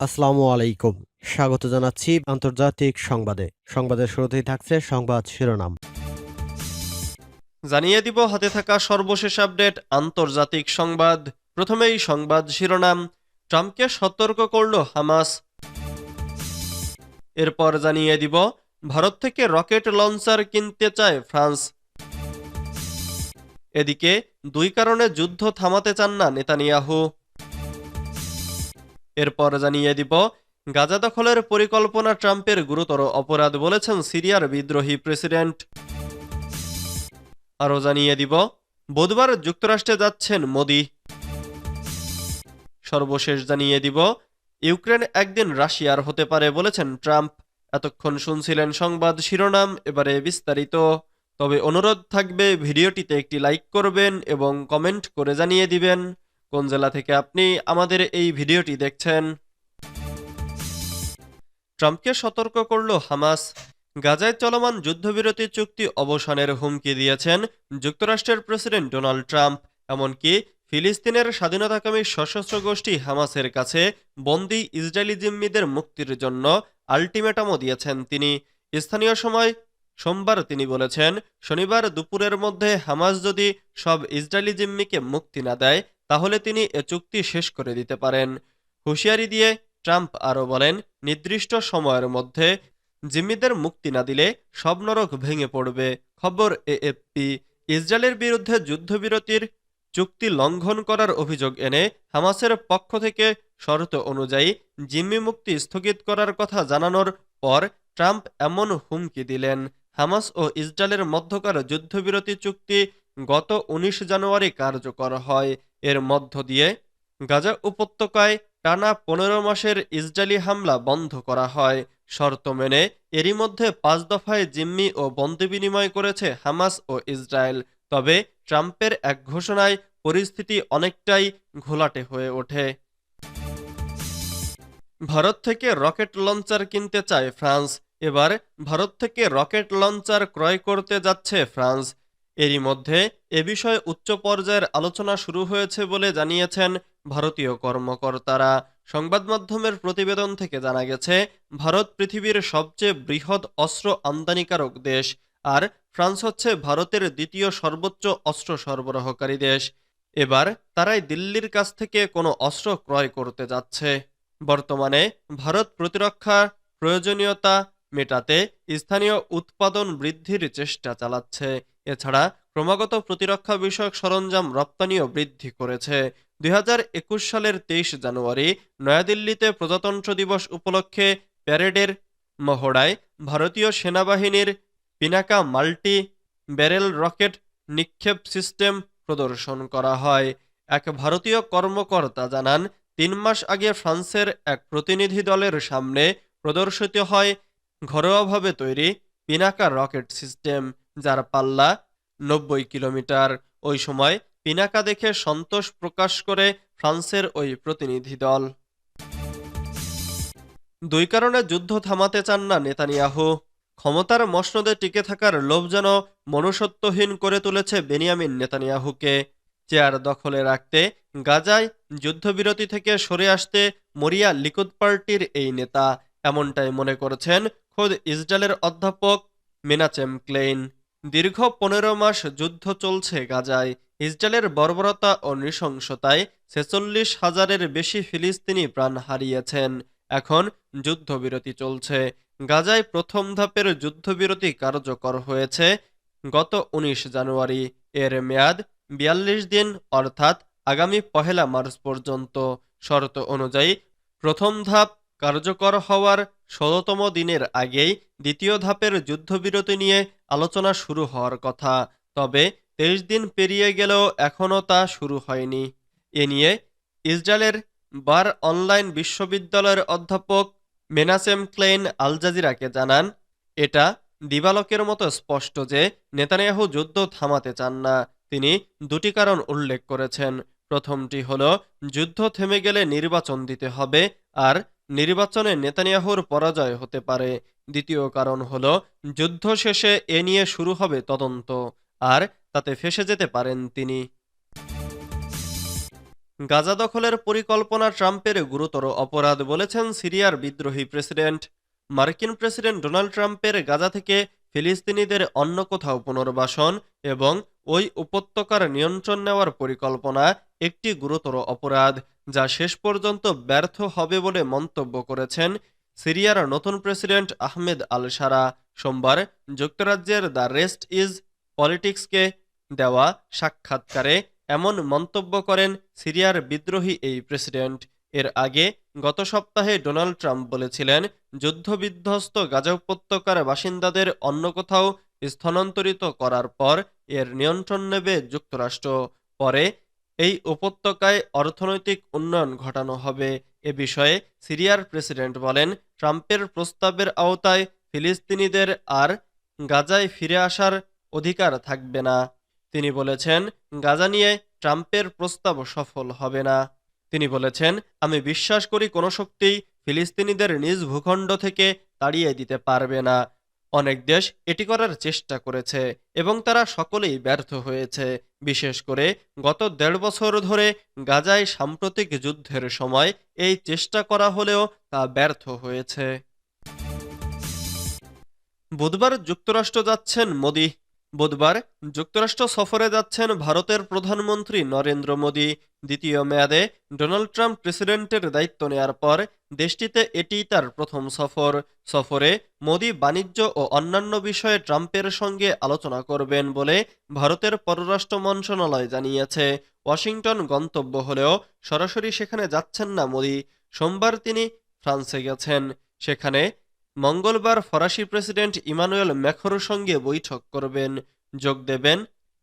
আসসালামু আলাইকুম। স্বাগত জানাচ্ছি আন্তর্জাতিক সংবাদে। সংবাদের শুরুতেই থাকছে সংবাদ শিরোনাম। জানিয়ে দিব, হাতে থাকা সর্বশেষ আপডেট, আন্তর্জাতিক সংবাদ। প্রথমেই সংবাদ শিরোনাম, ট্রাম্পকে সতর্ক করল হামাস। এরপর জানিয়ে দিব, ভারত থেকে রকেট লঞ্চার কিনতে চায় ফ্রান্স। এদিকে, দুই কারণে যুদ্ধ থামাতে চান না নেতানিয়াহু। এরপর জানিয়ে দিব, গাজা দখলের পরিকল্পনা ট্রাম্পের গুরুতর অপরাধ বলেছেন সিরিয়ার বিদ্রোহী প্রেসিডেন্ট। আরও জানিয়ে দিব, বুধবার যুক্তরাষ্ট্রে যাচ্ছেন মোদি। সর্বশেষ জানিয়ে দিব, ইউক্রেন একদিন রাশিয়ার হতে পারে বলেছেন ট্রাম্প। এতক্ষণ শুনছিলেন সংবাদ শিরোনাম, এবারে বিস্তারিত। তবে অনুরোধ থাকবে, ভিডিওটিতে একটি লাইক করবেন এবং কমেন্ট করে জানিয়ে দিবেন। কোন জেলা থেকে আপনি আমাদের এই ভিডিওটি দেখছেন? ট্রাম্পকে সতর্ক করল হামাস। গাজায় চলমান যুদ্ধবিরতি চুক্তি অবসানের হুমকি দিয়েছেন যুক্তরাষ্ট্রের প্রেসিডেন্ট ডোনাল্ড ট্রাম্প। এমনকি ফিলিস্তিনের স্বাধীনতাকামী সশস্ত্র গোষ্ঠী হামাসের কাছে বন্দি ইসরায়েলি জিম্মিদের মুক্তির জন্য আলটিমেটামও দিয়েছেন তিনি। স্থানীয় সময় সোমবার তিনি বলেছেন, শনিবার দুপুরের মধ্যে হামাস যদি সব ইসরায়েলি জিম্মিকে মুক্তি না দেয় তাহলে তিনি এ চুক্তি শেষ করে দিতে পারেন। হুঁশিয়ারি দিয়ে ট্রাম্প আরও বলেন, নির্দিষ্ট সময়ের মধ্যে জিম্মিদের মুক্তি না দিলে সব নরক ভেঙে পড়বে। খবর এএফপি, ইসরায়েলের বিরুদ্ধে যুদ্ধবিরতির চুক্তি লঙ্ঘন করার অভিযোগ এনে হামাসের পক্ষ থেকে শর্ত অনুযায়ী জিম্মি মুক্তি স্থগিত করার কথা জানানোর পর ট্রাম্প এমন হুমকি দিলেন। হামাস ও ইসরায়েলের মধ্যকার যুদ্ধবিরতি চুক্তি গত উনিশ জানুয়ারি কার্যকর হয়। এর মধ্য দিয়ে গাজা উপত্যকায় টানা পনেরো মাসের ইসরায়েলি হামলা বন্ধ করা হয়। শর্ত মেনে এরই মধ্যে পাঁচ দফায় জিম্মি ও বন্দি বিনিময় করেছে হামাস ও ইসরায়েল। তবে ট্রাম্পের এক ঘোষণায় পরিস্থিতি অনেকটাই ঘোলাটে হয়ে ওঠে। ভারত থেকে রকেট লঞ্চার কিনতে চায় ফ্রান্স। এবার ভারত থেকে রকেট লঞ্চার ক্রয় করতে যাচ্ছে ফ্রান্স। এরই মধ্যে এ বিষয়ে উচ্চ পর্যায়ের আলোচনা শুরু হয়েছে বলে জানিয়েছেন ভারতীয় কর্মকর্তারা। সংবাদ মাধ্যমের প্রতিবেদন থেকে জানা গেছে, ভারত পৃথিবীর সবচেয়ে বৃহৎ অস্ত্র আমদানিকারক দেশ আর ফ্রান্স হচ্ছে ভারতের দ্বিতীয় সর্বোচ্চ অস্ত্র সরবরাহকারী দেশ। এবার তারাই দিল্লির কাছ থেকে কোনো অস্ত্র ক্রয় করতে যাচ্ছে। বর্তমানে ভারত প্রতিরক্ষা প্রয়োজনীয়তা মেটাতে স্থানীয় উৎপাদন বৃদ্ধির চেষ্টা চালাচ্ছে। এছাড়া ক্রমাগত প্রতিরক্ষা বিষয়ক সরঞ্জাম রপ্তানিও বৃদ্ধি করেছে। দুই হাজার একুশ সালের তেইশ জানুয়ারি নয়াদিল্লিতে প্রজাতন্ত্র দিবস উপলক্ষে প্যারেডের মহড়ায় ভারতীয় সেনাবাহিনীর পিনাকা মাল্টি ব্যারেল রকেট নিক্ষেপ সিস্টেম প্রদর্শন করা হয়। এক ভারতীয় কর্মকর্তা জানান, তিন মাস আগে ফ্রান্সের এক প্রতিনিধি দলের সামনে প্রদর্শিত হয় ঘরোয়াভাবে তৈরি পিনাকা রকেট সিস্টেম, যার পাল্লা নব্বই কিলোমিটার। ওই সময় পিনাকা দেখে সন্তোষ প্রকাশ করে ফ্রান্সের ওই প্রতিনিধি দল। দুই কারণে যুদ্ধ থামাতে চান না নেতানিয়াহু। ক্ষমতার মসনদে টিকে থাকার লোভ যেন মনুষ্যত্বহীন করে তুলেছে বেনিয়ামিন নেতানিয়াহুকে। চেয়ার দখলে রাখতে গাজায় যুদ্ধবিরতি থেকে সরে আসতে মরিয়া লিকুদ পার্টির এই নেতা এমনটাই মনে করছেন খোদ ইসরায়েলের অধ্যাপক মেনাচেম ক্লেইন, দীর্ঘ পনেরো মাস যুদ্ধ চলছে গাজায়। ইসরায়েলের বর্বরতা ও নৃশংসতায় ছেচল্লিশ হাজারের বেশি ফিলিস্তিনি প্রাণ হারিয়েছেন। এখন যুদ্ধবিরতি চলছে। গাজায় প্রথম ধাপের যুদ্ধবিরতি কার্যকর হয়েছে গত উনিশ জানুয়ারি। এর মেয়াদ বিয়াল্লিশ দিন, অর্থাৎ আগামী পহেলা মার্চ পর্যন্ত। শর্ত অনুযায়ী প্রথম ধাপ কার্যকর হওয়ার ষোলতম দিনের আগেই দ্বিতীয় ধাপের যুদ্ধবিরতি নিয়ে আলোচনা শুরু হওয়ার কথা, তবে তেইশ দিন পেরিয়ে গেলেও এখনও তা শুরু হয়নি। এ নিয়ে ইসরায়েলের বার অনলাইন বিশ্ববিদ্যালয়ের অধ্যাপক মেনাসেম ক্লেইন আল জাজিরাকে জানান, এটা দিবালকের মতো স্পষ্ট যে নেতানিয়াহু যুদ্ধ থামাতে চান না। তিনি দুটি কারণ উল্লেখ করেছেন। প্রথমটি হলো, যুদ্ধ থেমে গেলে নির্বাচন দিতে হবে, আর নির্বাচনে নেতানিয়াহুর পরাজয় হতে পারে। দ্বিতীয় কারণ হল, যুদ্ধ শেষে এ নিয়ে শুরু হবে তদন্ত, আর তাতে ফেসে যেতে পারেন তিনি। গাজা দখলের পরিকল্পনা ট্রাম্পের গুরুতর অপরাধ বলেছেন সিরিয়ার বিদ্রোহী প্রেসিডেন্ট। মার্কিন প্রেসিডেন্ট ডোনাল্ড ট্রাম্পের গাজা থেকে ফিলিস্তিনিদের অন্য কোথাও পুনর্বাসন এবং ওই উপত্যকার নিয়ন্ত্রণ নেওয়ার পরিকল্পনা একটি গুরুতর অপরাধ। যা শেষ পর্যন্ত ব্যর্থ হবে বলে মন্তব্য করেছেন সিরিয়ার নতুন প্রেসিডেন্ট আহমেদ আল সারা সোমবার যুক্তরাজ্যের দ্য রেস্ট ইজ পলিটিক্সকে দেওয়া সাক্ষাৎকারে এমন মন্তব্য করেন সিরিয়ার বিদ্রোহী এই প্রেসিডেন্ট। এর আগে গত সপ্তাহে ডোনাল্ড ট্রাম্প বলেছিলেন, যুদ্ধবিধ্বস্ত গাজা উপত্যকার বাসিন্দাদের অন্য কোথাও স্থানান্তরিত করার পর এর নিয়ন্ত্রণ নেবে যুক্তরাষ্ট্র। পরে এই উপত্যকায় অর্থনৈতিক উন্নয়ন ঘটানো হবে। এ বিষয়ে সিরিয়ার প্রেসিডেন্ট বলেন, ট্রাম্পের প্রস্তাবের আওতায় ফিলিস্তিনিদের আর গাজায় ফিরে আসার অধিকার থাকবে না। তিনি বলেছেন, গাজা নিয়ে ট্রাম্পের প্রস্তাব সফল হবে না। তিনি বলেছেন, আমি বিশ্বাস করি কোনো শক্তিই ফিলিস্তিনিদের নিজ ভূখণ্ড থেকে তাড়িয়ে দিতে পারবে না। অনেক দেশ এটি করার চেষ্টা করেছে এবং তারা সকলেই ব্যর্থ হয়েছে। বিশেষ করে গত দেড় বছর ধরে গাজায় সাম্প্রতিক যুদ্ধের সময় এই চেষ্টা করা হলেও তা ব্যর্থ হয়েছে। বুধবার যুক্তরাষ্ট্র যাচ্ছেন মোদি। বুধবার যুক্তরাষ্ট্র সফরে যাচ্ছেন ভারতের প্রধানমন্ত্রী নরেন্দ্র মোদি। দ্বিতীয় মেয়াদে ডোনাল্ড ট্রাম্প প্রেসিডেন্টের দায়িত্ব নেয়ার পর দেশটিতে এটিই তার প্রথম সফর। সফরে মোদি বাণিজ্য ও অন্যান্য বিষয়ে ট্রাম্পের সঙ্গে আলোচনা করবেন বলে ভারতের পররাষ্ট্র মন্ত্রণালয় জানিয়েছে। ওয়াশিংটন গন্তব্য হলেও সরাসরি সেখানে যাচ্ছেন না মোদি। সোমবার তিনি ফ্রান্সে গেছেন। সেখানে মঙ্গলবার ফরাসি প্রেসিডেন্ট ইমানুয়েল ম্যাখোর সঙ্গে বৈঠক করবেন। যোগ দেবেন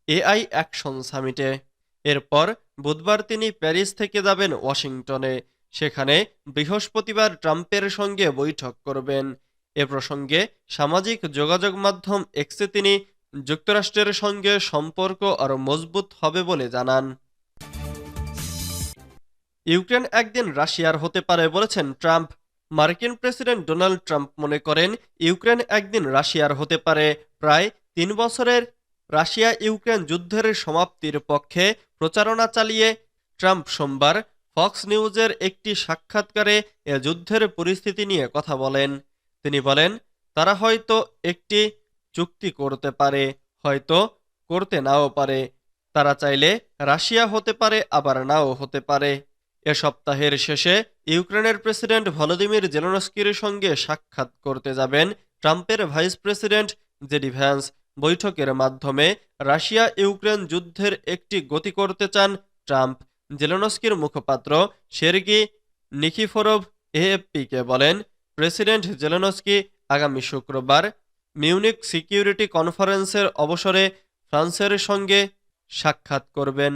এআই অ্যাকশন সামিটে। এরপর বুধবার তিনি প্যারিস থেকে যাবেন ওয়াশিংটনে। সেখানে বৃহস্পতিবার ট্রাম্পের সঙ্গে বৈঠক করবেন। এ প্রসঙ্গে সামাজিক যোগাযোগ মাধ্যম এক্সে তিনি যুক্তরাষ্ট্রের সঙ্গে সম্পর্ক আরও মজবুত হবে বলে জানান। ইউক্রেন একদিন রাশিয়ার হতে পারে বলেছেন ট্রাম্প। মার্কিন প্রেসিডেন্ট ডোনাল্ড ট্রাম্প মনে করেন, ইউক্রেন একদিন রাশিয়ার হতে পারে। প্রায় তিন বছরের রাশিয়া ইউক্রেন যুদ্ধের সমাপ্তির পক্ষে প্রচারণা চালিয়ে ট্রাম্প সোমবার ফক্স নিউজের একটি সাক্ষাৎকারে এ যুদ্ধের পরিস্থিতি নিয়ে কথা বলেন। তিনি বলেন, তারা হয়তো একটি চুক্তি করতে পারে, হয়তো করতে নাও পারে। তারা চাইলে রাশিয়া হতে পারে, আবার নাও হতে পারে। এ সপ্তাহের শেষে ইউক্রেনের প্রেসিডেন্ট ভলোদিমির জেলনস্কির সঙ্গে সাক্ষাৎ করতে যাবেন ট্রাম্পের ভাইস প্রেসিডেন্ট জেডি ভ্যান্স। বৈঠকের মাধ্যমে রাশিয়া ইউক্রেন যুদ্ধের একটি গতি করতে চান ট্রাম্প। জেলনস্কির মুখপাত্র সের্গি নিকিফোরভ এএফপিকে বলেন, প্রেসিডেন্ট জেলেনস্কি আগামী শুক্রবার মিউনিক সিকিউরিটি কনফারেন্সের অবসরে ফ্রান্সের সঙ্গে সাক্ষাৎ করবেন।